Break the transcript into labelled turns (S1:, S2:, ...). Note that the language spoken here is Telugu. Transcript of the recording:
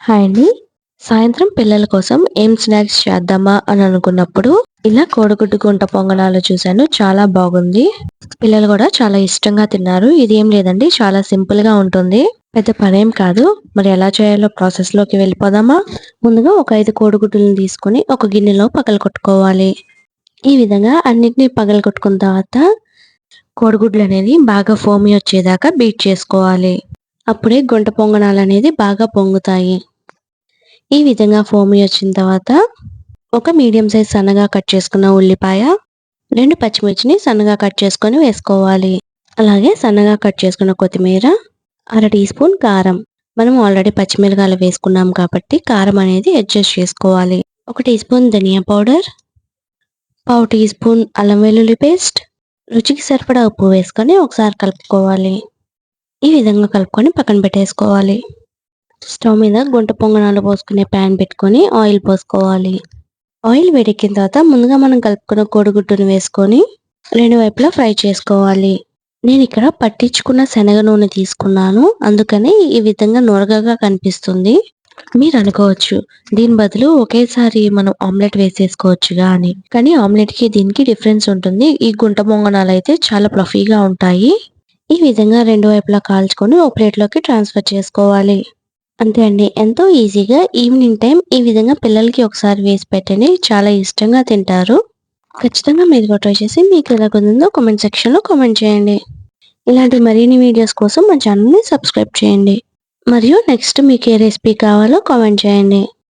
S1: హాయ్ అండి. సాయంత్రం పిల్లల కోసం ఏం స్నాక్స్ చేద్దామా అని అనుకున్నప్పుడు ఇలా కోడిగుడ్డు గుంట పొంగనాలు చూశాను. చాలా బాగుంది. పిల్లలు కూడా చాలా ఇష్టంగా తిన్నారు. ఇది ఏం లేదండి. చాలా సింపుల్గా ఉంటుంది. పెద్ద పనేం కాదు. మరి ఎలా చేయాలో ప్రాసెస్లోకి వెళ్ళిపోదామా? ముందుగా ఒక ఐదు కోడిగుడ్డులను తీసుకొని ఒక గిన్నెలో పగలు కొట్టుకోవాలి. ఈ విధంగా అన్నిటినీ పగలు కొట్టుకున్న తర్వాత కోడిగుడ్లు అనేది బాగా ఫోమి వచ్చేదాకా బీట్ చేసుకోవాలి. అప్పుడే గుంట పొంగనాలు అనేది బాగా పొంగుతాయి. ఈ విధంగా ఫోమి వచ్చిన తర్వాత ఒక మీడియం సైజ్ సన్నగా కట్ చేసుకున్న ఉల్లిపాయ రెండు పచ్చిమిర్చిని సన్నగా కట్ చేసుకొని వేసుకోవాలి. అలాగే సన్నగా కట్ చేసుకున్న కొత్తిమీర అర టీ స్పూన్ కారం. మనం ఆల్రెడీ పచ్చిమిరకాయలు వేసుకున్నాం కాబట్టి కారం అనేది అడ్జస్ట్ చేసుకోవాలి. ఒక టీ స్పూన్ ధనియా పౌడర్ పావు టీ స్పూన్ అల్లం వెల్లుల్లి పేస్ట్ రుచికి సరిపడా ఉప్పు వేసుకొని ఒకసారి కలుపుకోవాలి. ఈ విధంగా కలుపుకొని పక్కన పెట్టేసుకోవాలి. స్టవ్ మీద గుంట పొంగనాలు పోసుకునే ప్యాన్ పెట్టుకొని ఆయిల్ పోసుకోవాలి. ఆయిల్ వేడెక్కిన తర్వాత ముందుగా మనం కలుపుకున్న కోడిగుడ్డును వేసుకొని రెండు వైపులా ఫ్రై చేసుకోవాలి. నేను ఇక్కడ పట్టించుకున్న శనగ నూనె తీసుకున్నాను. అందుకని ఈ విధంగా నొరగగా కనిపిస్తుంది. మీరు అనుకోవచ్చు దీని బదులు ఒకేసారి మనం ఆమ్లెట్ వేసేసుకోవచ్చుగా అని కానీ ఆమ్లెట్కి దీనికి డిఫరెన్స్ ఉంటుంది. ఈ గుంట పొంగనాలు అయితే చాలా ఫ్లఫీగా ఉంటాయి. ఈ విధంగా రెండు వైపులా కాల్చుకొని ఒక ప్లేట్లోకి ట్రాన్స్ఫర్ చేసుకోవాలి. అంతే అండి. ఎంతో ఈజీగా ఈవినింగ్ టైం ఈ విధంగా పిల్లలకి ఒకసారి వేసి పెట్టండి. చాలా ఇష్టంగా తింటారు. ఖచ్చితంగా మీరు కూడా ట్రై చేసి మీకు ఎలా కుదిరిందో కామెంట్ సెక్షన్లో కామెంట్ చేయండి. ఇలాంటి మరిన్ని వీడియోస్ కోసం మా ఛానల్ని సబ్స్క్రైబ్ చేయండి. మరియు నెక్స్ట్ మీకు ఏ రెసిపీ కావాలో కామెంట్ చేయండి.